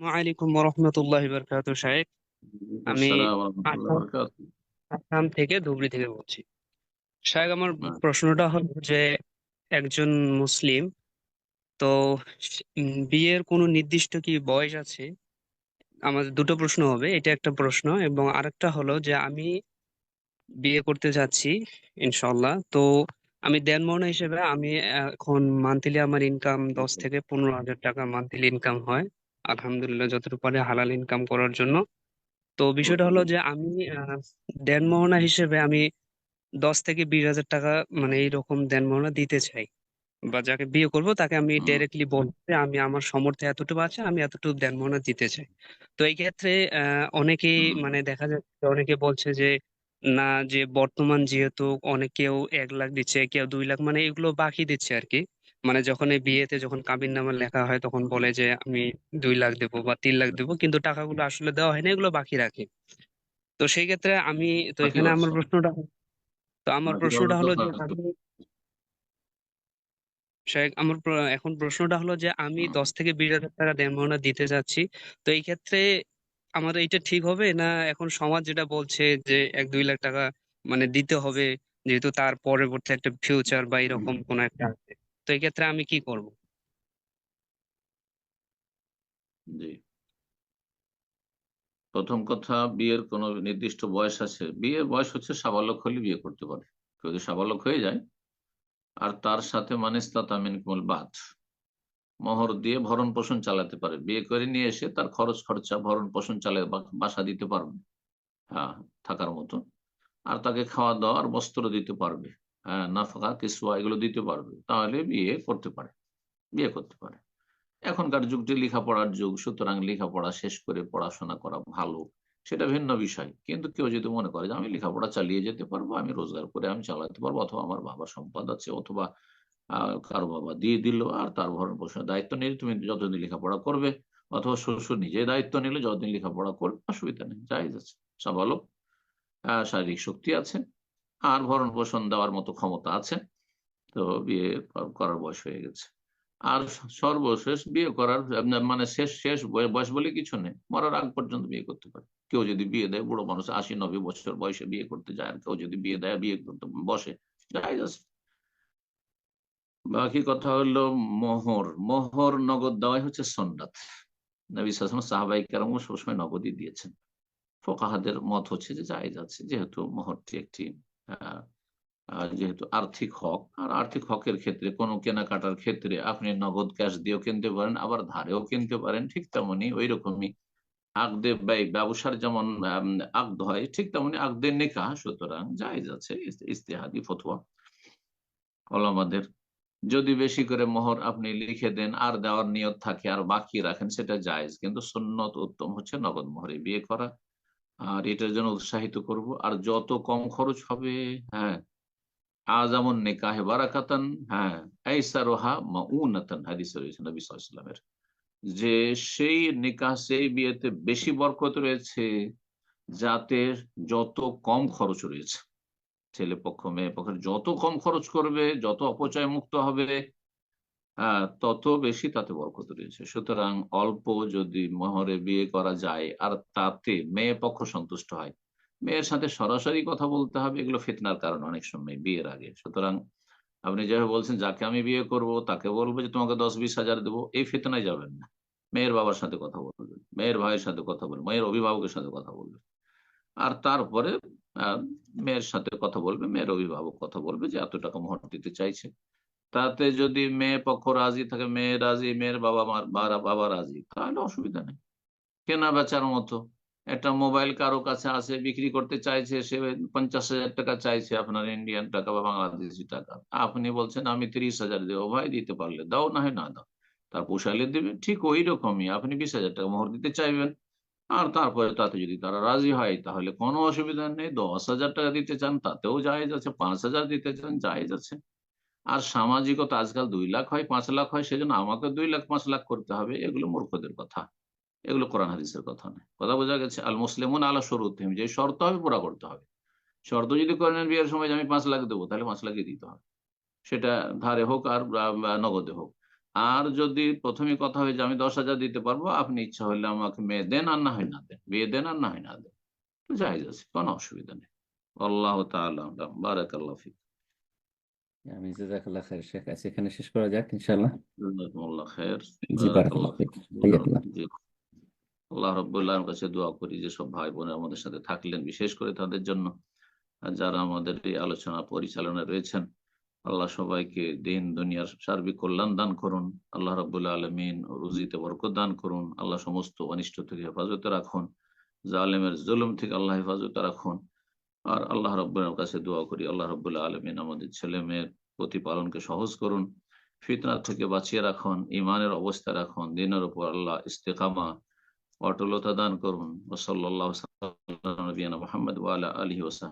আলাইকুম রহমতুল্লাহ বরকাত শাহেক আমি আসাম থেকে ধুবড়ি থেকে বলছি। শাহেক আমার হ্যাঁ, প্রশ্নটা হলো যে একজন মুসলিম তো বিয়ের কোনো নির্দিষ্ট কি বয়স আছে? আমাদের দুটো প্রশ্ন হবে এটা একটা প্রশ্ন। এবং আরেকটা হলো যে আমি বিয়ে করতে যাচ্ছি ইনশাল্লাহ তো আমি দেন দেনমোহনা হিসেবে আমি এখন মান্থলি আমার ইনকাম দশ থেকে পনেরো হাজার টাকা মান্থলি ইনকাম হয়। আলহামদুলিল্লাহ যতটুকু পারে হালাল ইনকাম করার জন্য। তো বিষয়টা হলো যে আমি দেনমোহনা হিসেবে আমি দশ থেকে বিশ হাজার টাকা মানে এইরকম দেনমোহনা দিতে চাই বা যাকে বিয়ে করব তাকে আমি ডাইরেক্টলি বলব যে আমি আমার সামর্থ্য এতটুকু আছে আমি এতটুকু দেনমোহনা দিতে চাই। তো এই ক্ষেত্রে আহ অনেকেই মানে দেখা যাচ্ছে অনেকে বলছে যে না যে বর্তমান যেহেতু অনেক কেউ এক লাখ দিচ্ছে কেউ দুই লাখ মানে এগুলো বাকি দিচ্ছে আর কি। মানে যখন এই বিয়েতে যখন কাবিননামা লেখা হয় তখন বলে যে আমি দুই লাখ দেবো বা তিন লাখ দেবো। কিন্তু টাকাগুলো আসলে দেওয়া হয় না এগুলো বাকি রাখে। তো সেই ক্ষেত্রে আমি তো এখানে আমার প্রশ্নটা তো আমার প্রশ্নটা হলো যে। আমার এখন প্রশ্নটা হলো যে আমি দশ থেকে বিশ হাজার টাকা দেনমোহনা দিতে যাচ্ছি তো এই ক্ষেত্রে আমার এইটা ঠিক হবে না এখন সমাজ যেটা বলছে যে এক দুই লাখ টাকা মানে দিতে হবে যেহেতু তার পরবর্তী একটা ফিউচার বা এরকম কোন একটা আছে। তো এই ক্ষেত্রে আমি কি করব? জি। প্রথম কথা, বিয়ের কোনো নির্দিষ্ট বয়স আছে। বিয়ের বয়স হচ্ছে সাবালক হলে বিয়ে করতে পারে। কেউ যদি সাবালক হয়ে যায়, আর তার সাথে মানিস্তাতামিনকুমুল বাদ মোহর দিয়ে ভরণ পোষণ চালাতে পারে। বিয়ে করে নিয়ে এসে তার খরচ খরচা ভরণ পোষণ চালায় বাসা দিতে পারবে হ্যাঁ থাকার মতো। আর তাকে খাওয়া দাওয়া আর বস্ত্র দিতে পারবে। নাফাকা কিসুয়া এগুলো দিতে পারবে। তাহলে বিয়ে করতে পারে, বিয়ে করতে পারে। এখনকার যুগটি লেখাপড়ার যুগ, সুতরাং লেখাপড়া শেষ করে পড়াশোনা করা ভালো, সেটা ভিন্ন বিষয়। কিন্তু কেউ যদি মনে করে যে আমি লেখাপড়া চালিয়ে যেতে পারব, আমি রোজগার করে আমি চালাতে পারব, অথবা আমার বাবার সম্পদ আছে, অথবা কারও বাবা দিয়ে দিল, আর তার ভরণ পোষণের দায়িত্ব নিলে তুমি যতদিন লেখাপড়া করবে, অথবা শ্বশুর নিজে দায়িত্ব নিলে, যতদিন লেখাপড়া করবে, অসুবিধা নেই যাই আছে সাবালক শারীরিক শক্তি আছে আর ভরণ পোষণ দেওয়ার মতো ক্ষমতা আছে। তো বিয়ে করার বয়স হয়ে গেছে। আর সর্বশেষ বিয়ে করার মানে শেষ শেষ বয়- বয়স বলে কিছু নেই। মরার আগ পর্যন্ত বিয়ে করতে পারে। কেউ যদি বিয়ে দেয়, বুড়ো মানুষ আশি, নব্বই বছর বয়সে বিয়ে করতে যায়, আর কেউ যদি বিয়ে দেয়, বিয়ে করতে বসে, যাই আছে বাকি কথা হলো মোহর। মোহর নগদ দেওয়াই হচ্ছে সন্ন্যাত নবী সালাম সাহাবাই কেরাম সবসময় নগদই দিয়েছেন। ফোকাহাদের মত হচ্ছে যে জায়েজ আছে যেহেতু মোহরটি একটি যেহেতু আর্থিক হক, আর আর্থিক হকের ক্ষেত্রে কোনো কেনাকাটার ক্ষেত্রে আপনি নগদ ক্যাশ দিয়েও কিনতে পারেন, আবার ধারেও কিনতে পারেন, ঠিক তেমনি ওই রকমই ব্যয় ব্যবসার যেমন আকদ হয়, ঠিক তেমনি আকদের নিকাহ, সুতরাং জায়েজ আছে, ইস- ইস্তেহাদি ফতোয়া ওলামাদের। যদি বেশি করে মোহর আপনি লিখে দেন, আর দেওয়ার নিয়ত থাকে, আর বাকি রাখেন, সেটা জায়েজ, কিন্তু সুন্নত উত্তম হচ্ছে নগদ মোহরে বিয়ে করা। আর এটার জন্য উৎসাহিত করব। আর যত কম খরচ হবে হ্যাঁ আজামন নিকাহে বারাকাতান হ্যাঁ আইসারোহা মাউনাতান, হাদিস রয়েছে নবী ওয়াসাল্লামের। যে সেই নিকাহ, সেই বিয়েতে বেশি বরকত রয়েছে, যাতে যত কম খরচ রয়েছে, ছেলে পক্ষ, মেয়ে পক্ষের যত কম খরচ করবে, যত অপচয় মুক্ত হবে তত বেশি তাতে বরকত রয়েছে। সুতরাং অল্প যদি মহরে বিয়ে করা যায়, আর তাতে মেয়ে পক্ষ সন্তুষ্ট হয়। মেয়ের সাথে সরাসরি কথা বলতে হবে, এগুলো ফিতনার কারণ অনেক সময় বিয়ের আগে। সুতরাং আপনি যেভাবে বলছেন, যাকে আমি বিয়ে করব, তাকে বলব যে তোমাকে দশ বিশ হাজার দেবো, এই ফিতনায় যাবেন না। মেয়ের বাবার সাথে কথা বলবেন, মেয়ের ভাইয়ের সাথে কথা বলবেন, মেয়ের অভিভাবকের সাথে কথা বলবেন। আর তারপরে মেয়ের সাথে কথা বলবে, মেয়ের অভিভাবক কথা বলবে যে, এত টাকা মোহর দিতে চাইছে। তাতে যদি মেয়ে পক্ষ রাজি থাকে, মেয়ে রাজি, মেয়ের বাবা মার বাবা রাজি, তাহলে অসুবিধা নেই। কেনা বেচার মতো। একটা মোবাইল কারও কাছে আছে, বিক্রি করতে চাইছে, সে পঞ্চাশ হাজার টাকা চাইছে আপনার ইন্ডিয়ান টাকা বা বাংলাদেশি টাকা। আপনি বলছেন, আমি তিরিশ হাজার দেবো, ভাই দিতে পারলে দাও, না হয় না দাও। তার পোষাইলে দেবে ঠিক ওই রকমই আপনি বিশ হাজার টাকা মোহর দিতে চাইবেন। আর তারপরে তাতে যদি তারা রাজি হয়, তাহলে কোনো অসুবিধা নেই, দশ হাজার টাকা দিতে চান, তাতেও জায়েজ আছে, পাঁচ হাজার দিতে চান, জায়েজ আছে। আর সামাজিকতা আজকাল দুই লাখ হয়, পাঁচ লাখ হয়, সেজন্য আমাকে দুই লাখ, পাঁচ লাখ করতে হবে, এগুলো মূর্খদের কথা। এগুলো কোরআন হাদিসের কথা নয়। কথা বোঝা গেছে, আল মুসলিমুন আলা শরুত যে শর্ত হবে পুরা করতে হবে। শর্ত যদি করে নেন বিয়ের সময় আমি পাঁচ লাখ দেবো, তাহলে পাঁচ লাখই দিতে হবে। সেটা ধারে হোক আর নগদে হোক। আর যদি প্রথমে কথা হয় যে আমি দশ হাজার দিতে পারব, আপনি ইচ্ছা হলে আমাকে মেয়ে দেন আর না হয় না দেন। বিয়ে দেন আর না হয় না দেন। জায়জ আছে, কোনো অসুবিধা নেই। আল্লাহ তাআলা বারাকাল্লাহ ফিক। আমি জাজাকাল্লাহ খায়ের শেখ আজ এখানে শেষ করা যাক ইনশাআল্লাহ জাযাকুমুল্লাহ খায়ের জি বারাকাল্লাহ ফিক হাইয়াকুল্লাহ জি। আল্লাহ রব্বুল্লাহর কাছে দোয়া করি যে সব ভাই বোনের আমাদের সাথে থাকলেন বিশেষ করে তাদের জন্য। আর যারা আমাদের এই আলোচনা পরিচালনায় রয়েছেন আল্লাহ সবাইকে দিন দুনিয়ার সার্বিক কল্যাণ দান করুন। আল্লাহ রব্বুল্লাহ আলমিন রুজিতে বরকত দান করুন। আল্লাহ সমস্ত অনিষ্ট থেকে হেফাজতে রাখুন। জালেমের জুলুম থেকে আল্লাহ হেফাজতে রাখুন। আর আল্লাহ রব্বুলের কাছে দোয়া করি, আল্লাহ রব্বুল্লাহ আলমিন আমাদের ছেলে মেয়ের প্রতিপালনকে সহজ করুন, ফিতনার থেকে বাঁচিয়ে রাখুন ইমানের অবস্থা রাখুন, দিনের উপর আল্লাহ ইস্তেকামা, অটলতা দান করুন। ওসল্লাহ মোহাম্মদ ওয়ালা আলহি ওসাহ